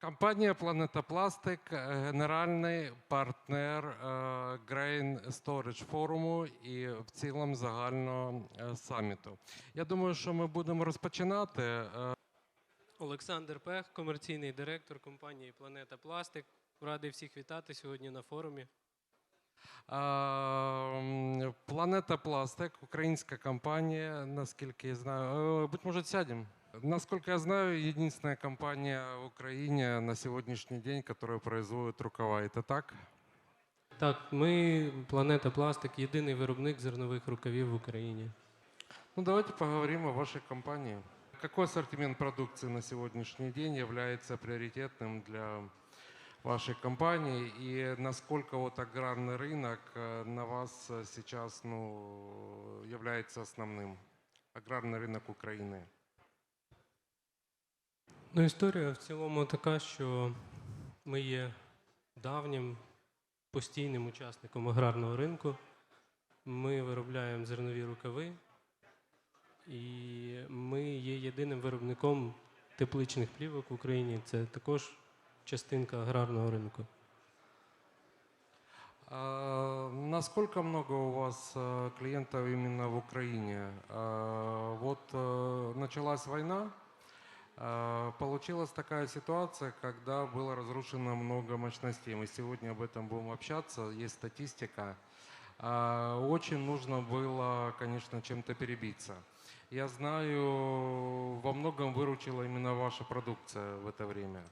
Компанія Планета Пластик генеральний партнер е, Grain Storage форуму і в цілому загального е, саміту. Я думаю, що ми будемо розпочинати. Олександр Пех, комерційний директор компанії Планета Пластик. Радий всіх вітати сьогодні на форумі. Планета Пластик, українська компанія, наскільки я знаю. Е, Будь може, сядем. Насколько я знаю, единственная компания в Украине на сегодняшний день, которая производит рукава. Это так? Так, ми Планета Пластик, єдиний виробник зернових рукавів в Україні. Ну, давайте поговорим о вашей компании. Какой ассортимент продукции на сегодняшний день является приоритетным для вашей компании и насколько вот аграрный рынок э, на вас э, сейчас ну, является основным? Аграрный рынок Украины. Ну, історія в цілому така, що ми є давнім постійним учасником аграрного ринку. Ми виробляємо зернові рукави, і ми є єдиним виробником тепличних плівок в Україні. Це також частинка аграрного ринку. А, Насколько много у вас э, клиентов именно в Украине? А, Вот началась война, а, получилась такая ситуация, когда было разрушено много мощностей. Мы сегодня об этом будем общаться, есть статистика. А, Очень нужно было, конечно, чем-то перебиться. Я знаю, во многом выручила именно ваша продукция в это время.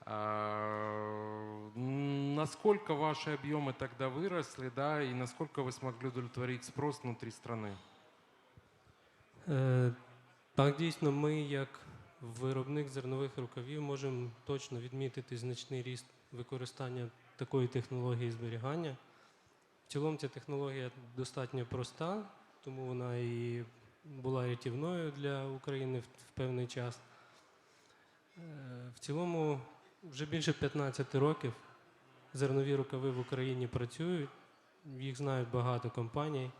А, Насколько ваши объемы тогда выросли, да, и насколько вы смогли удовлетворить спрос внутри страны? Е, Так, дійсно, ми, як виробник зернових рукавів, можемо точно відмітити значний ріст використання такої технології зберігання. В цілому ця технологія достатньо проста, тому вона і була рятівною для України в, певний час. Е, В цілому вже більше 15 років зернові рукави в Україні працюють, їх знають багато компаній.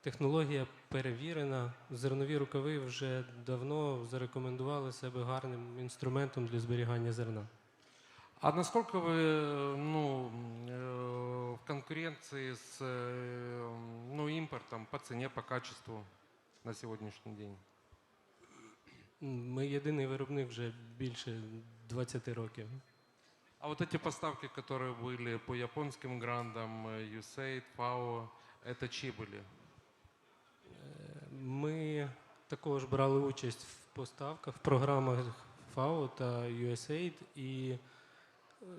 Технологія перевірена. Зернові рукави вже давно зарекомендували себе гарним інструментом для зберігання зерна. А насколько вы ну, э, в конкуренции с э, ну, импортом по цене, по качеству на сегодняшний день? Ми єдиний виробник вже більше 20 років. А вот эти поставки, которые были по японским грандам, э, USAID, FAO, это чьи были? Ми також брали участь в поставках, в програмах FAO та USAID і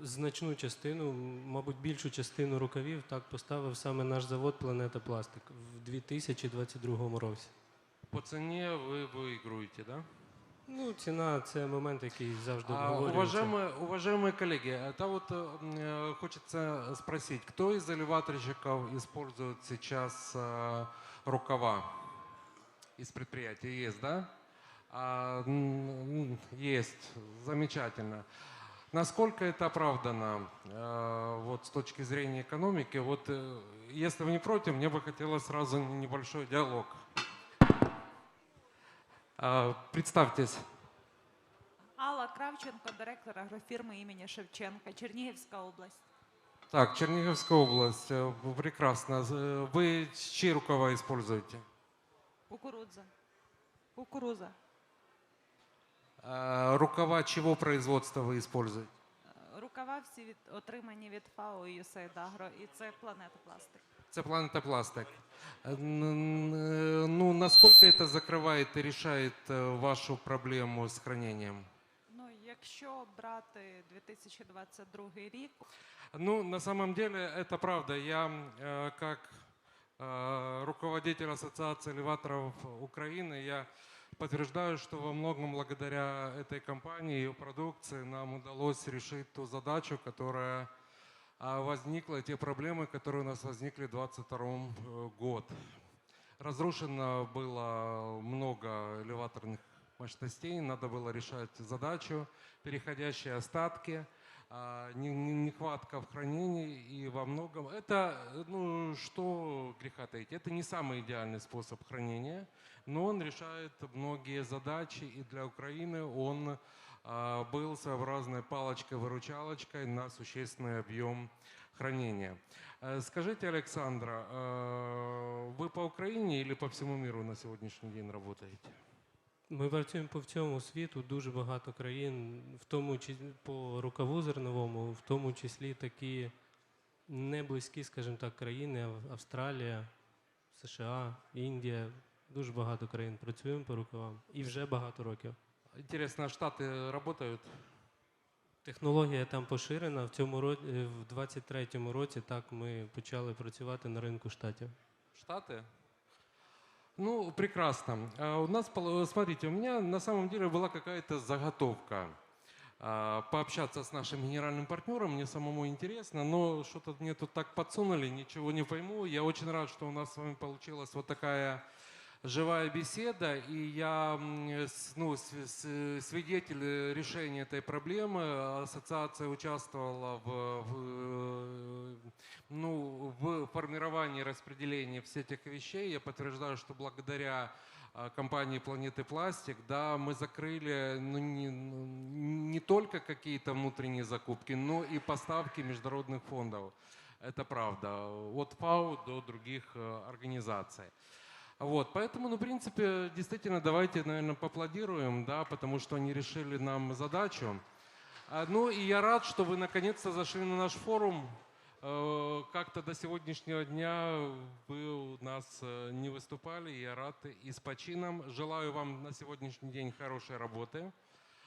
значну частину, мабуть, більшу частину рукавів так поставив саме наш завод Планета Пластик в 2022 році. По цене вы выигрываете, да? Ну, ціна це момент, який завжди А, обговорюється. уважаемые, уважаемые коллеги, это вот э, хочется спросить, кто из элеваторщиков использует сейчас э, рукава из предприятия? Есть, да? А, м, м, есть, замечательно. Насколько это оправдано э, вот с точки зрения экономики? Вот, э, если вы не против, мне бы хотелось сразу небольшой диалог. А, представьтесь. Алла Кравченко, директор агрофірми імені Шевченка, Чернігівська область. Так, Черниговская область. э, Прекрасно. З- Вы чьи рукава используете? Кукурудза. Кукуруза. А, Рукава чего производства вы используете? Е, Рукава всі від, отримані від ФАО і USAID Agro, і це планета пластик. Это планета пластик. Э, н- н- Ну, насколько это закрывает и решает э, вашу проблему с хранением? Ну, якщо брати 2022 рік, Ну, на самом деле, это правда. Я э, как э, руководитель Ассоциации элеваторов Украины, я подтверждаю, что во многом благодаря этой компании ее продукции нам удалось решить ту задачу, которая а, возникла, те проблемы, которые у нас возникли в 2022 год. Разрушено было много элеваторных мощностей, надо было решать задачу, переходящие остатки, нехватка в хранении и во многом. Это, ну, что греха таить, это не самый идеальный способ хранения, но он решает многие задачи, и для Украины он э, был своеобразной палочкой-выручалочкой на существенный объем хранения. Э, Скажите, Александра, э, вы по Украине или по всему миру на сегодняшний день работаете? Ми працюємо по всьому світу, дуже багато країн, в тому числі по рукаву зерновому, в тому числі такі не близькі, скажімо так, країни, Австралія, США, Індія. Дуже багато країн працюємо по рукавам і вже багато років. Интересно, а Штаты работают? Технологія там поширена. В цьому році, в 23-му році так ми почали працювати на ринку штатів. Штаты? Ну, прекрасно. У нас, пол- смотрите, у меня на самом деле была какая-то заготовка пообщаться с нашим генеральным партнером. Мне самому интересно, но что-то мне тут так подсунули, ничего не пойму. Я очень рад, что у нас с вами получилась вот такая живая беседа, и я ну, свидетель решения этой проблемы. Ассоциация участвовала в, в, ну, в формировании и распределении всех этих вещей. Я подтверждаю, что благодаря а, компании Планеты Пластик, да, мы закрыли ну, не, ну, не только какие-то внутренние закупки, но и поставки международных фондов. Это правда. От ФАО до других э, организаций. Вот, поэтому, ну, в принципе, действительно, давайте, наверное, поаплодируем, да, потому что они решили нам задачу. А, Ну, и я рад, что вы наконец-то зашли на наш форум. Э, Как-то до сегодняшнего дня вы у нас э, не выступали, я рад и с почином. Желаю вам на сегодняшний день хорошей работы.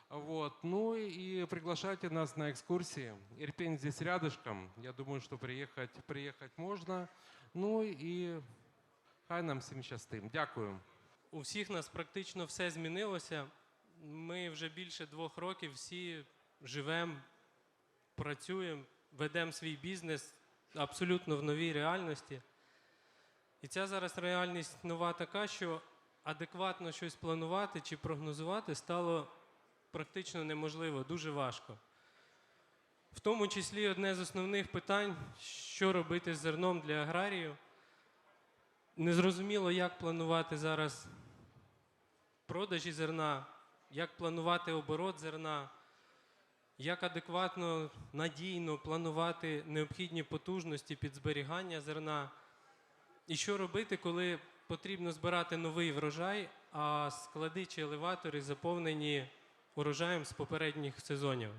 Вот. Ну и приглашайте нас на экскурсии. Ирпень здесь рядышком. Я думаю, что приехать, приехать можно. Ну и хай нам всім щастим. Дякую. У всіх нас практично все змінилося. Ми вже більше двох років всі живемо, працюємо, ведемо свій бізнес абсолютно в новій реальності. І ця зараз реальність нова така, що адекватно щось планувати чи прогнозувати стало практично неможливо, дуже важко. В тому числі одне з основних питань, що робити з зерном для аграріїв. Незрозуміло, як планувати зараз продажі зерна, як планувати оборот зерна, як адекватно, надійно планувати необхідні потужності під зберігання зерна. І що робити, коли потрібно збирати новий врожай, а склади чи елеватори заповнені урожаєм з попередніх сезонів.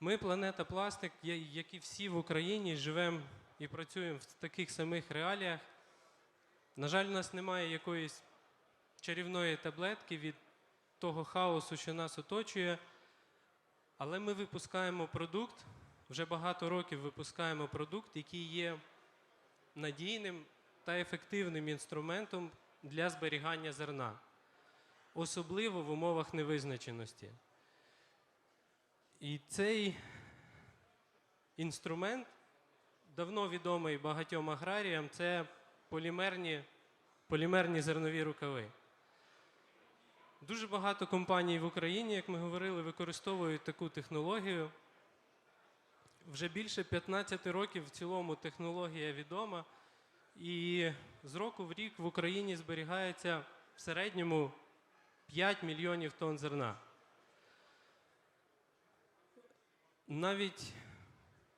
Ми, планета Пластик, як і всі в Україні, живемо і працюємо в таких самих реаліях. На жаль, у нас немає якоїсь чарівної таблетки від того хаосу, що нас оточує. Але ми випускаємо продукт, вже багато років випускаємо продукт, який є надійним та ефективним інструментом для зберігання зерна, особливо в умовах невизначеності. І цей інструмент давно відомий багатьом аграріям це полімерні, полімерні зернові рукави. Дуже багато компаній в Україні, як ми говорили, використовують таку технологію. Вже більше 15 років в цілому технологія відома, і з року в рік в Україні зберігається в середньому 5 мільйонів тонн зерна. Навіть,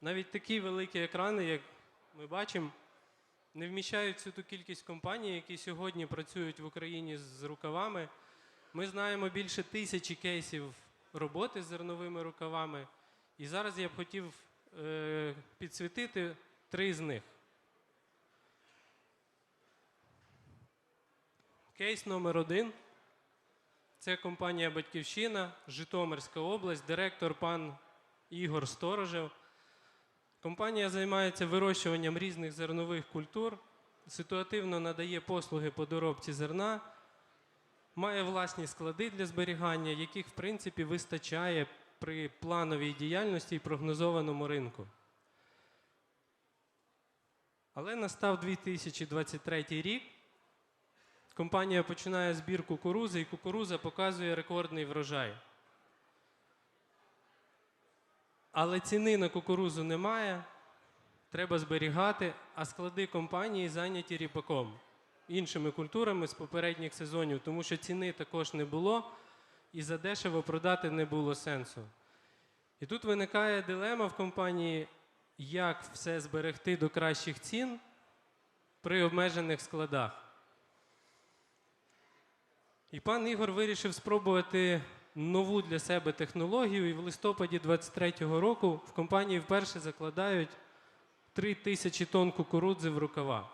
навіть такі великі екрани, як ми бачимо, не вміщають всю ту кількість компаній, які сьогодні працюють в Україні з рукавами. Ми знаємо більше тисячі кейсів роботи з зерновими рукавами. І зараз я б хотів е, підсвітити три з них. Кейс номер один. Це компанія Батьківщина, Житомирська область, директор пан Ігор Сторожев. Компанія займається вирощуванням різних зернових культур, ситуативно надає послуги по доробці зерна, має власні склади для зберігання, яких, в принципі, вистачає при плановій діяльності і прогнозованому ринку. Але настав 2023 рік. Компанія починає збір кукурузи, і кукуруза показує рекордний врожай. Але ціни на кукурузу немає, треба зберігати, а склади компанії зайняті ріпаком, іншими культурами з попередніх сезонів, тому що ціни також не було. і задешево продати не було сенсу. І тут виникає дилема в компанії, як все зберегти до кращих цін при обмежених складах. І пан Ігор вирішив спробувати нову для себе технологію, і в листопаді 23-го року в компанії вперше закладають 3 тисячі тонн кукурудзи в рукава.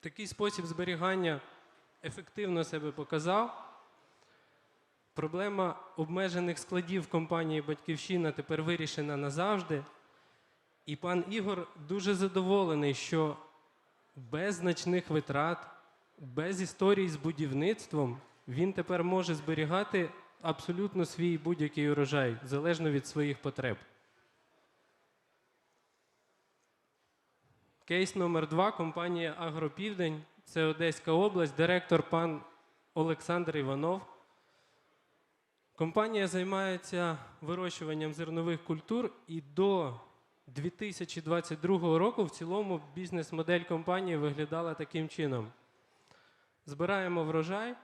Такий спосіб зберігання ефективно себе показав. Проблема обмежених складів компанії Батьківщина тепер вирішена назавжди. І пан Ігор дуже задоволений, що без значних витрат, без історій з будівництвом він тепер може зберігати абсолютно свій будь-який урожай, залежно від своїх потреб. Кейс номер два компанія Агропівдень. Це Одеська область, директор пан Олександр Іванов. Компанія займається вирощуванням зернових культур і до 2022 року в цілому бізнес-модель компанії виглядала таким чином: збираємо врожай,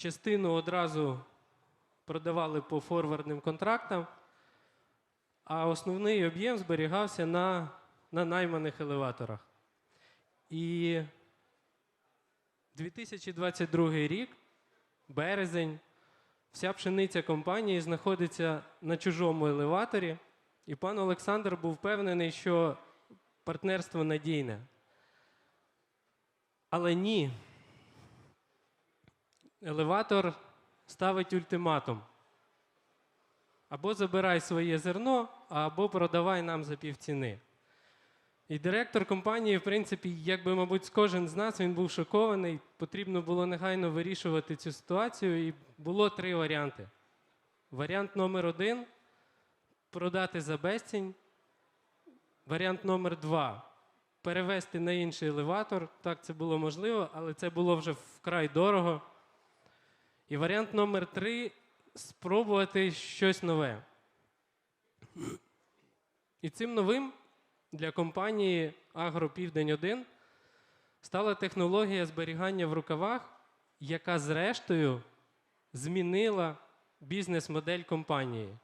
частину одразу продавали по форвардним контрактам, а основний об'єм зберігався на, на найманих елеваторах. І 2022 рік, березень, вся пшениця компанії знаходиться на чужому елеваторі, і пан Олександр був впевнений, що партнерство надійне. Але ні. Елеватор ставить ультиматум. Або забирай своє зерно, або продавай нам за півціни. І директор компанії, в принципі, як би, мабуть, кожен з нас він був шокований. Потрібно було негайно вирішувати цю ситуацію, і було три варіанти. Варіант номер один продати за безцінь. Варіант номер два перевести на інший елеватор. Так, це було можливо, але це було вже вкрай дорого. І варіант номер три спробувати щось нове. І цим новим для компанії Агропівдень 1 стала технологія зберігання в рукавах, яка зрештою змінила бізнес-модель компанії.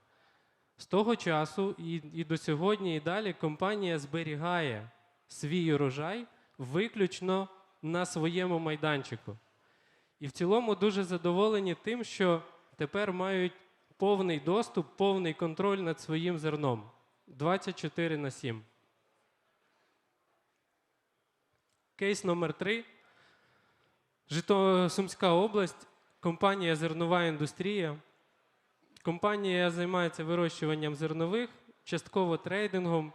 З того часу і, і до сьогодні, і далі компанія зберігає свій урожай виключно на своєму майданчику. І в цілому дуже задоволені тим, що тепер мають повний доступ, повний контроль над своїм зерном 24 на 7. Кейс номер 3. Жито... Сумська область, компанія Зернова індустрія. Компанія займається вирощуванням зернових, частково трейдингом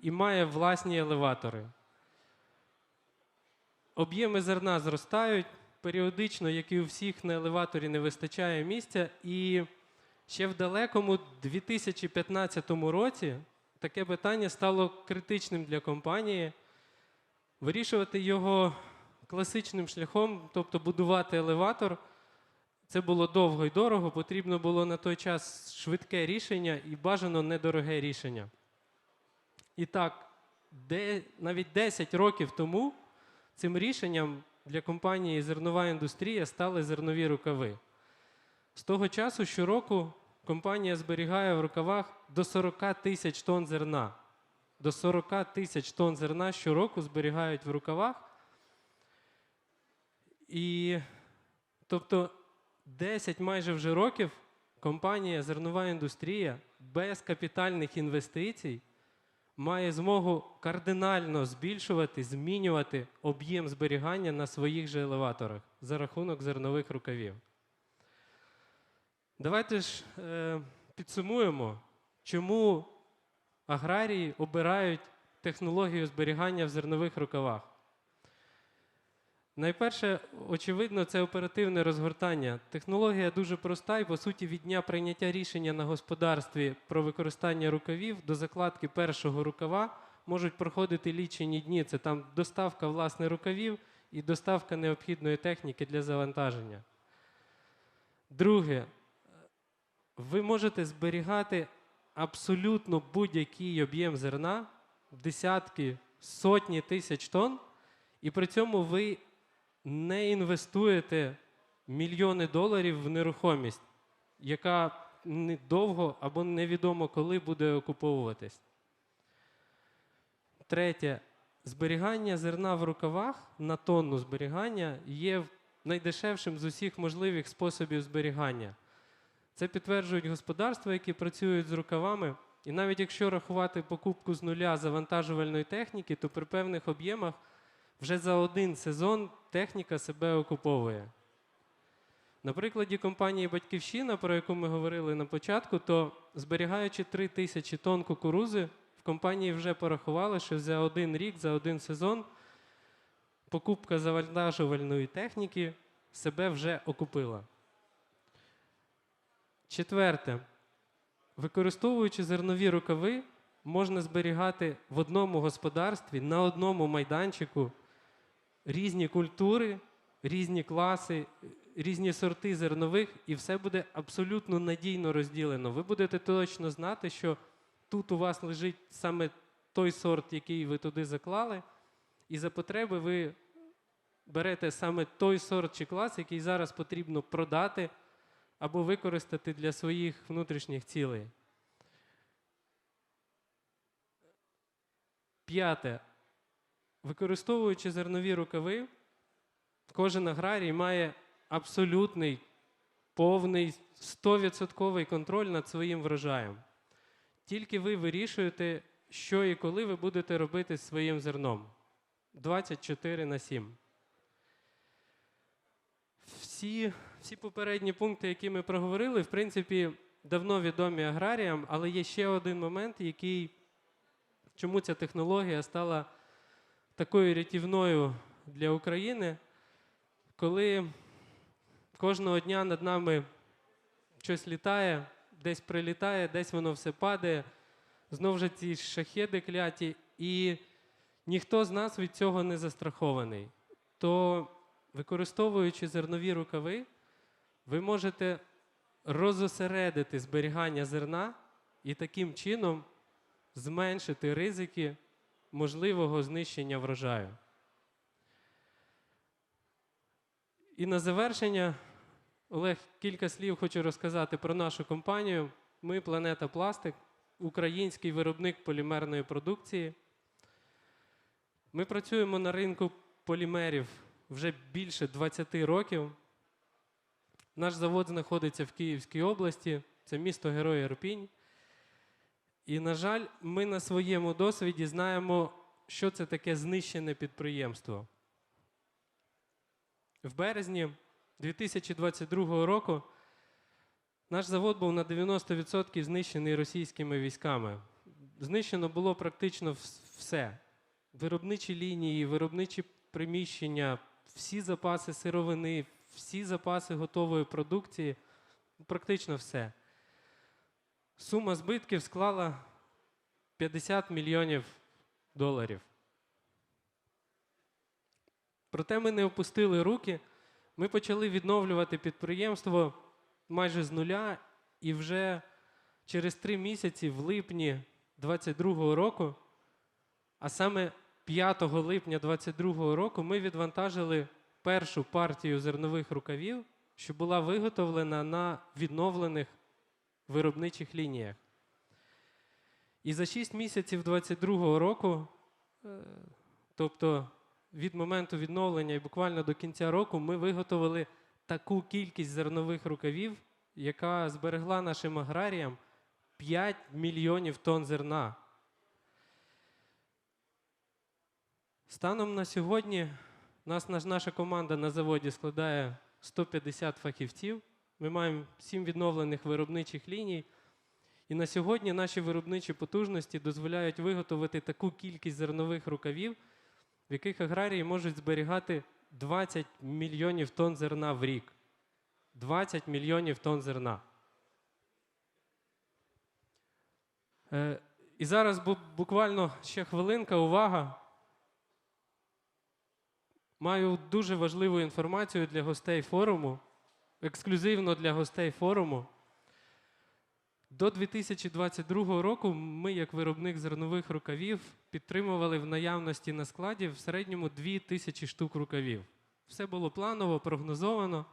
і має власні елеватори. Об'єми зерна зростають. Періодично, як і у всіх, на елеваторі не вистачає місця. І ще в далекому 2015 році таке питання стало критичним для компанії. Вирішувати його класичним шляхом, тобто будувати елеватор, це було довго і дорого. Потрібно було на той час швидке рішення і бажано недороге рішення. І так, де, навіть 10 років тому цим рішенням для компанії Зернова індустрія стали зернові рукави. З того часу щороку компанія зберігає в рукавах до 40 тисяч тонн зерна. До 40 тисяч тонн зерна щороку зберігають в рукавах. І тобто 10 майже вже років компанія Зернова індустрія без капітальних інвестицій має змогу кардинально збільшувати, змінювати об'єм зберігання на своїх же елеваторах за рахунок зернових рукавів. Давайте ж е, підсумуємо, чому аграрії обирають технологію зберігання в зернових рукавах. Найперше, очевидно, це оперативне розгортання. Технологія дуже проста, і по суті, від дня прийняття рішення на господарстві про використання рукавів до закладки першого рукава можуть проходити лічені дні. Це там доставка власне рукавів і доставка необхідної техніки для завантаження. Друге, ви можете зберігати абсолютно будь-який об'єм зерна, десятки, сотні тисяч тонн, і при цьому ви не інвестуєте мільйони доларів в нерухомість, яка недовго або невідомо коли буде окуповуватись. Третє. Зберігання зерна в рукавах на тонну зберігання є найдешевшим з усіх можливих способів зберігання. Це підтверджують господарства, які працюють з рукавами. І навіть якщо рахувати покупку з нуля завантажувальної техніки, то при певних об'ємах вже за один сезон техніка себе окуповує. На прикладі компанії Батьківщина, про яку ми говорили на початку, то зберігаючи 3 тисячі тонн кукурузи, в компанії вже порахували, що за один рік, за один сезон покупка завантажувальної техніки себе вже окупила. Четверте. Використовуючи зернові рукави, можна зберігати в одному господарстві на одному майданчику різні культури, різні класи, різні сорти зернових, і все буде абсолютно надійно розділено. Ви будете точно знати, що тут у вас лежить саме той сорт, який ви туди заклали, і за потреби ви берете саме той сорт чи клас, який зараз потрібно продати або використати для своїх внутрішніх цілей. П'яте. Використовуючи зернові рукави, кожен аграрій має абсолютний, повний, 100% контроль над своїм врожаєм. Тільки ви вирішуєте, що і коли ви будете робити з своїм зерном. 24 на 7. Всі, всі попередні пункти, які ми проговорили, в принципі, давно відомі аграріям, але є ще один момент, який, чому ця технологія стала такою рятівною для України, коли кожного дня над нами щось літає, десь прилітає, десь воно все падає, знов же ці шахеди кляті, і ніхто з нас від цього не застрахований. То використовуючи зернові рукави, ви можете розосередити зберігання зерна і таким чином зменшити ризики можливого знищення врожаю. І на завершення, Олег, кілька слів хочу розказати про нашу компанію. Ми Планета Пластик, український виробник полімерної продукції. Ми працюємо на ринку полімерів вже більше 20 років. Наш завод знаходиться в Київській області, це місто Герой Ірпінь. І, на жаль, ми на своєму досвіді знаємо, що це таке знищене підприємство. В березні 2022 року наш завод був на 90% знищений російськими військами. Знищено було практично все: виробничі лінії, виробничі приміщення, всі запаси сировини, всі запаси готової продукції, практично все. Сума збитків склала 50 мільйонів доларів. Проте ми не опустили руки. Ми почали відновлювати підприємство майже з нуля, і вже через три місяці, в липні 2022 року, а саме 5 липня 2022 року, ми відвантажили першу партію зернових рукавів, що була виготовлена на відновлених виробничих лініях. І за 6 місяців 2022 року, е, тобто від моменту відновлення і буквально до кінця року, ми виготовили таку кількість зернових рукавів, яка зберегла нашим аграріям 5 мільйонів тонн зерна. Станом на сьогодні нас, наша команда на заводі складає 150 фахівців. Ми маємо 7 відновлених виробничих ліній. І на сьогодні наші виробничі потужності дозволяють виготовити таку кількість зернових рукавів, в яких аграрії можуть зберігати 20 мільйонів тонн зерна в рік. 20 мільйонів тонн зерна. Е, і зараз буквально ще хвилинка, увага. Маю дуже важливу інформацію для гостей форуму, ексклюзивно для гостей форуму. До 2022 року ми, як виробник зернових рукавів, підтримували в наявності на складі в середньому 2 тисячі штук рукавів. Все було планово, прогнозовано.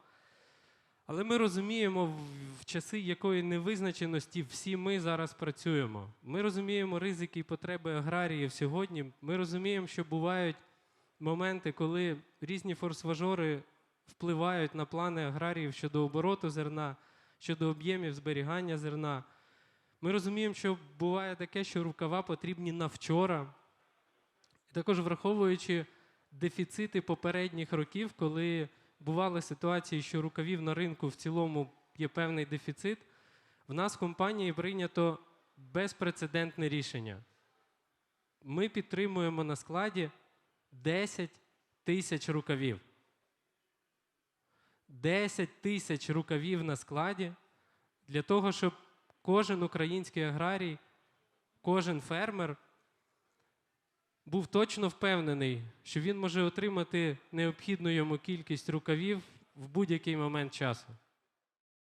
Але ми розуміємо, в- часи якої невизначеності всі ми зараз працюємо. Ми розуміємо ризики і потреби аграріїв сьогодні. Ми розуміємо, що бувають моменти, коли різні форс-мажори впливають на плани аграріїв щодо обороту зерна, щодо об'ємів зберігання зерна. Ми розуміємо, що буває таке, що рукава потрібні на вчора. І також враховуючи дефіцити попередніх років, коли бували ситуації, що рукавів на ринку в цілому є певний дефіцит, в нас в компанії прийнято безпрецедентне рішення. Ми підтримуємо на складі 10 тисяч рукавів. 10 тисяч рукавів на складі для того, щоб кожен український аграрій, кожен фермер був точно впевнений, що він може отримати необхідну йому кількість рукавів в будь-який момент часу.